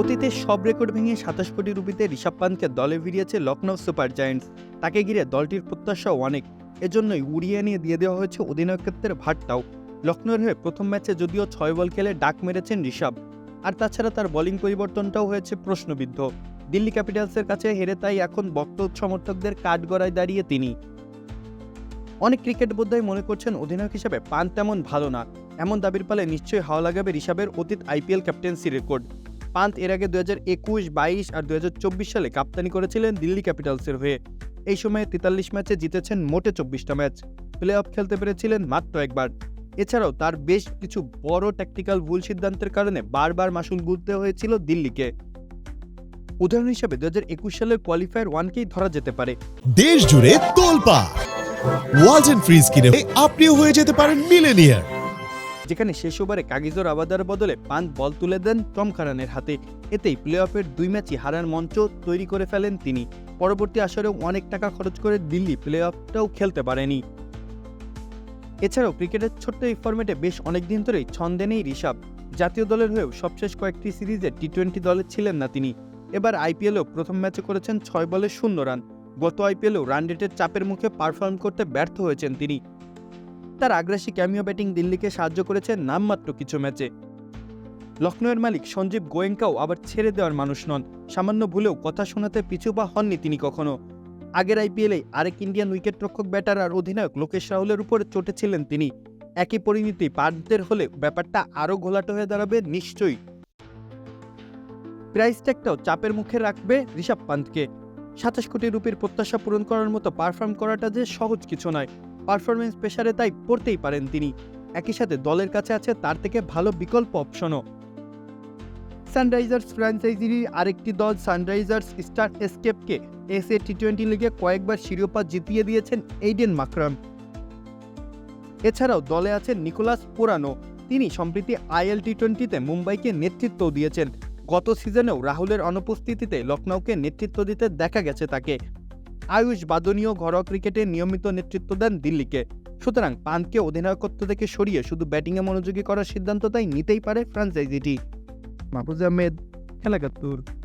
অতীতে সব রেকর্ড ভেঙে সাতাশ কোটি রুপিতে ঋষভ পান্তকে দলে ভিড়িয়েছে লখনৌ সুপার জায়ান্টস। তাকে ঘিরে দলটির প্রত্যাশাও অনেক। এজন্যই উড়িয়ে নিয়ে দিয়ে দেওয়া হয়েছে অধিনায়কত্বের ভারটাও। লখনৌর হয়ে প্রথম ম্যাচে যদিও ছয় বল খেলে ডাক মেরেছেন ঋষভ। আর তাছাড়া তার বোলিং পরিবর্তনটাও হয়েছে প্রশ্নবিদ্ধ। দিল্লি ক্যাপিটালসের কাছে হেরে তাই এখন বক্ত সমর্থকদের কাঠগড়ায় দাঁড়িয়ে তিনি। অনেক ক্রিকেট বোদ্ধাই মনে করছেন অধিনায়ক হিসেবে পান তেমন ভালো না। এমন দাবির পালে নিশ্চয়ই হাওয়া লাগাবে ঋষভের অতীত আইপিএল ক্যাপ্টেন্সি রেকর্ড। পান্ত এর আগে দু হাজার একুশ, বাইশ আর দুহাজার চব্বিশ সালে কাপ্তানি করেছিলেন দিল্লি ক্যাপিটালসের হয়ে। এই সময়ে তেতাল্লিশ ম্যাচে জিতেছেন মোটে চব্বিশটা ম্যাচ। প্লে অফ খেলতে পেরেছিলেন মাত্র একবার। এছাড়াও তার বেশ কিছু বড় ট্যাকটিক্যাল ভুল সিদ্ধান্তের কারণে বারবার মাসুল গুলতে হয়েছিল দিল্লিকে। উদাহরণ হিসেবে দু হাজার একুশ সালের কোয়ালিফায়ার ওয়ানকেই ধরা যেতে পারে। দেশ জুড়ে তোলপা ওয়ালটন ফ্রিজ কিনে আপনিও হয়ে যেতে পারেন মিলেনিয়ার। যেখানে শেষ ওভারে কাগিজোর আবাদার বদলে পান্ত বল তুলে দেন টম কারানের হাতে। এতেই প্লে অফের দুই ম্যাচই হারার মঞ্চ তৈরি করে ফেলেন তিনি। পরবর্তী আসরেও অনেক টাকা খরচ করে দিল্লি প্লে অফটাও খেলতে পারেনি। এছাড়াও ক্রিকেটের ছোট্ট এই ফর্মেটে বেশ অনেকদিন ধরেই ছন্দে নেই ঋষভ। জাতীয় দলের হয়েও সবশেষ কয়েকটি সিরিজে টি টোয়েন্টি দলে ছিলেন না তিনি। এবার আইপিএলেও প্রথম ম্যাচে করেছেন ছয় বলে শূন্য রান। গত আইপিএলেও রান রেটের চাপের মুখে পারফর্ম করতে ব্যর্থ হয়েছেন তিনি। তার আগ্রাসী ক্যামিও ব্যাটিং দিল্লিকে সাহায্য করেছে নামমাত্র কিছু ম্যাচে। লখনৌয়ের মালিক সঞ্জীব গোয়েঙ্কাও আবার ছেড়ে দেওয়ার মানুষ নন। সামান্য ভুলেও কথা শোনাতে পিছু পা হননি তিনি কখনো। আগের আইপিএলে আরেক ইন্ডিয়ান উইকেট রক্ষক ব্যাটার আর অধিনায়ক লোকেশ রাহুলের উপরে চটেছিলেন তিনি। একই পরিণতি পার্টদের হলে ব্যাপারটা আরও ঘোলাটো হয়ে দাঁড়াবে নিশ্চয়ই। প্রাইস ট্যাগটাও চাপের মুখে রাখবে ঋষভ পান্তকে সাতাশ কোটি রুপির প্রত্যাশা পূরণ করার মতো পারফর্ম করাটা যে সহজ কিছু নয়। পারফরমেন্স প্রেশারে তাই পড়তেই পারেন তিনি। একই সাথে দলের কাছে আছে তার থেকে ভালো বিকল্প অপশনও। সানরাইজার্স ফ্র্যাঞ্চাইজির আরেকটি দল সানরাইজার্স স্টার এসকেপকে এসএ টি টোয়েন্টি লিগে কয়েকবার শিরোপা জিতিয়ে দিয়েছেন এইডেন মাকরাম। এছাড়াও দলে আছেন নিকোলাস পোরানো। তিনি সম্প্রতি আইএল টি টোয়েন্টিতে মুম্বাইকে নেতৃত্ব দিয়েছেন। গত সিজনেও রাহুলের অনুপস্থিতিতে লখনৌকে নেতৃত্ব দিতে দেখা গেছে তাকে। আয়ুষ বাদনীয় ঘরোয়া ক্রিকেটে নিয়মিত নেতৃত্ব দেন দিল্লিকে। সুতরাং পান্তকে অধিনায়কত্ব থেকে সরিয়ে শুধু ব্যাটিংয়ে মনোযোগী করার সিদ্ধান্ত তাই নিতেই পারে ফ্রাঞ্চাইজিটি। মাহফুজ আহমেদ খেলাকাত্তুর